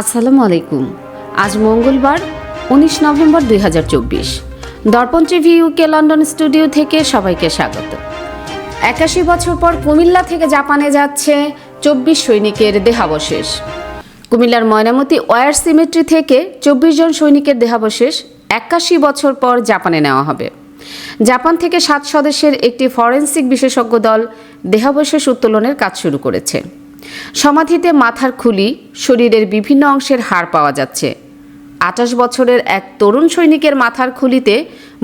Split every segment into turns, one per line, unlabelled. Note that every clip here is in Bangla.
আসসালামু আলাইকুম। আজ মঙ্গলবার, উনিশ নভেম্বর দুই হাজার চব্বিশ। দর্পণ টিভি ইউকে লন্ডন স্টুডিও থেকে সবাইকে স্বাগত। একাশি বছর পর কুমিল্লা থেকে জাপানে যাচ্ছে চব্বিশ সৈনিকের দেহাবশেষ। কুমিল্লার ময়নামতি ওয়ার সিমেট্রি থেকে চব্বিশ জন সৈনিকের দেহাবশেষ একাশি বছর পর জাপানে নেওয়া হবে। জাপান থেকে সাত সদস্যের একটি ফরেন্সিক বিশেষজ্ঞ দল দেহাবশেষ উত্তোলনের কাজ শুরু করেছে। সমাধিতে মাথার খুলি, শরীরের বিভিন্ন অংশের হাড় পাওয়া যাচ্ছে। আঠাশ বছরের এক তরুণ সৈনিকের মাথার খুলিতে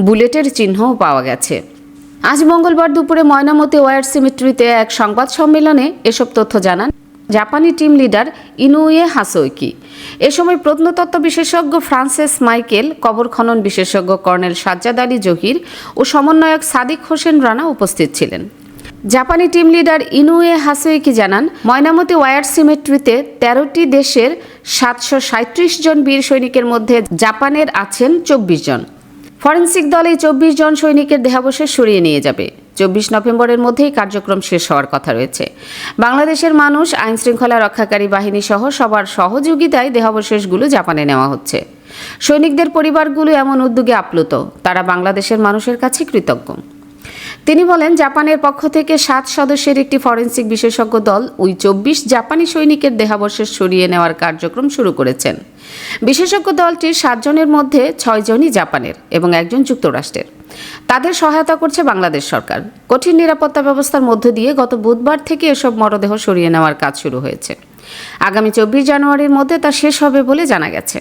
বুলেটের চিহ্নও পাওয়া গেছে। আজ মঙ্গলবার দুপুরে ময়নামতি ওয়ার সিমিট্রিতে এক সংবাদ সম্মেলনে এসব তথ্য জানান জাপানি টিম লিডার ইনুয়ে হাসোইকি। এ সময় প্রত্নতত্ত্ব বিশেষজ্ঞ ফ্রান্সেস মাইকেল, কবর খনন বিশেষজ্ঞ কর্নেল সাজ্জাদ আলী জহির ও সমন্বয়ক সাদিক হোসেন রানা উপস্থিত ছিলেন। জাপানি টিম লিডার ইনুয়ে হাসুইকি জানান, ময়নামতি ওয়ার সিমেট্রিতে তেরোটি দেশের সাতশো সাঁত্রিশ জন বীর সৈনিকের মধ্যে জাপানের আছেন চব্বিশ জন। ফরেন্সিক দল এই চব্বিশ জন সৈনিকের দেহাবশেষ সরিয়ে নিয়ে যাবে। চব্বিশ নভেম্বরের মধ্যেই কার্যক্রম শেষ হওয়ার কথা রয়েছে। বাংলাদেশের মানুষ আইন শৃঙ্খলা রক্ষাকারী বাহিনী সহ সবার সহযোগিতায় দেহাবশেষগুলো জাপানে নেওয়া হচ্ছে। সৈনিকদের পরিবারগুলো এমন উদ্যোগে আপ্লুত, তারা বাংলাদেশের মানুষের কাছে কৃতজ্ঞ। তিনি বলেন, জাপানের পক্ষ থেকে সাত সদস্যের একটি ফরেন্সিক বিশেষজ্ঞ দল ওই চব্বিশ জাপানি সৈনিকের দেহাবশেষ সরিয়ে নেওয়ার কার্যক্রম শুরু করেছেন। বিশেষজ্ঞ দলটির সাতজনের মধ্যে ছয়জনই জাপানের এবং একজন যুক্তরাষ্ট্রের। তাদের সহায়তা করছে বাংলাদেশ সরকার। কঠিন নিরাপত্তা ব্যবস্থার মধ্য দিয়ে গত বুধবার থেকে এসব মরদেহ সরিয়ে নেওয়ার কাজ শুরু হয়েছে। আগামী চব্বিশ জানুয়ারির মধ্যে তা শেষ হবে বলে জানা গেছে।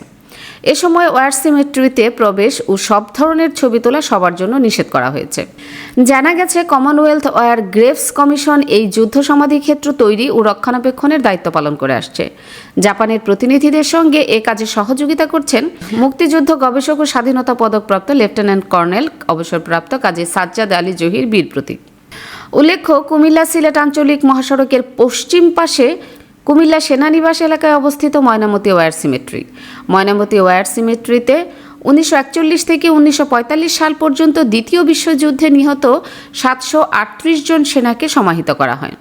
এ সময় ওয়ার সিমেট্রিতে প্রবেশ ও সব ধরনের ছবি তোলা সবার জন্য নিষেধ করা হয়েছে। জানা গেছে, কমনওয়েলথ ওয়ার গ্রেভস কমিশন এই যুদ্ধ সমাধি ক্ষেত্র তৈরি ও রক্ষণাবেক্ষণের দায়িত্ব পালন করে আসছে। জাপানের প্রতিনিধিদের সঙ্গে এ কাজে সহযোগিতা করছেন মুক্তিযুদ্ধ গবেষক ও স্বাধীনতা পদকপ্রাপ্ত লেফটেন্যান্ট কর্নেল, অবসরপ্রাপ্ত কাজী সাজ্জাদ আলী জহির বীর প্রতীক উল্লেখ্য, কুমিল্লা সিলেট আঞ্চলিক মহাসড়কের পশ্চিম পাশে কুমিল্লা সেনানিবাস এলাকায় অবস্থিত Mainamati war cemetery. Mainamati war সিমেট্রিতে উনিশশো একচল্লিশ থেকে উনিশশো পঁয়তাল্লিশ সাল পর্যন্ত দ্বিতীয় বিশ্বযুদ্ধে নিহত সাতশো আটত্রিশ জন সেনাকে সমাহিত করা হয়।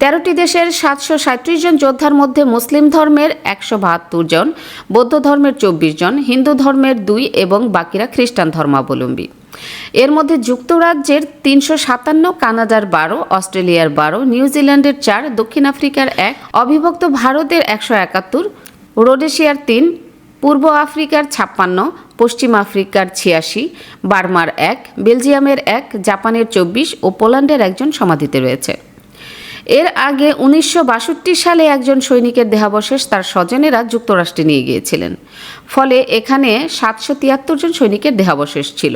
তেরোটি দেশের সাতশো সাঁত্রিশ জন যোদ্ধার মধ্যে মুসলিম ধর্মের একশো বাহাত্তর জন, বৌদ্ধ ধর্মের চব্বিশ জন, হিন্দু ধর্মের দুই এবং বাকিরা খ্রিস্টান ধর্মাবলম্বী। এর মধ্যে যুক্তরাজ্যের তিনশো সাতান্ন, কানাডার বারো, অস্ট্রেলিয়ার বারো নিউজিল্যান্ডের চার, দক্ষিণ আফ্রিকার এক, অবিভক্ত ভারতের একশো একাত্তর, রোডেশিয়ার তিন, পূর্ব আফ্রিকার ছাপ্পান্ন, পশ্চিম আফ্রিকার ছিয়াশি, বার্মার এক, বেলজিয়ামের এক, জাপানের চব্বিশ ও পোল্যান্ডের একজন সমাধিতে রয়েছে। এর আগে উনিশশো বাষট্টি সালে একজন সৈনিকের দেহাবশেষ তার স্বজনেরা যুক্তরাষ্ট্রে নিয়ে গিয়েছিলেন। ফলে এখানে সাতশো তিয়াত্তর জন সৈনিকের দেহাবশেষ ছিল।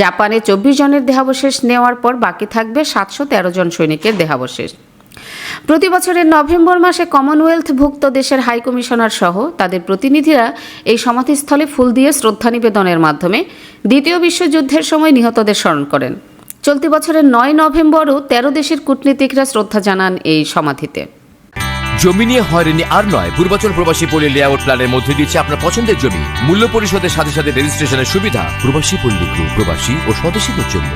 জাপানে চব্বিশ জনের দেহাবশেষ নেওয়ার পর বাকি থাকবে সাতশো তেরো জন সৈনিকের দেহাবশেষ। প্রতি বছরের নভেম্বর মাসে কমনওয়েলথভুক্ত দেশের হাই কমিশনার সহ তাদের প্রতিনিধিরা এই সমাধিস্থলে ফুল দিয়ে শ্রদ্ধা নিবেদনের মাধ্যমে দ্বিতীয় বিশ্বযুদ্ধের সময় নিহতদের স্মরণ করেন। চলতি বছরের নয় নভেম্বরও তেরো দেশের কূটনীতিকরা শ্রদ্ধা জানান এই সমাধিতে।
জমি নিয়ে হয়রানি আর নয় পূর্বাচল প্রবাসী পল্লী লেআউট প্ল্যানের মধ্যে দিচ্ছে আপনার পছন্দের জমি। মূল্য পরিশোধের সাথে সাথে রেজিস্ট্রেশনের সুবিধা প্রবাসী পল্লী গ্রুপ প্রবাসী ও স্বদেশীদের জন্য।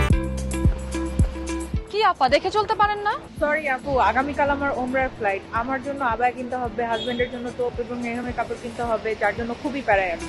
কি আপা দেখে চলতে পারেন না?
সরি আপু আগামীকাল আমার ওমরার ফ্লাইট আমার জন্য আবায় কিনতে হবে হাজবেন্ডের জন্য টোপ এবং মেহমের কাপড় কিনতে হবে যার জন্য খুবই প্যারায় আমি।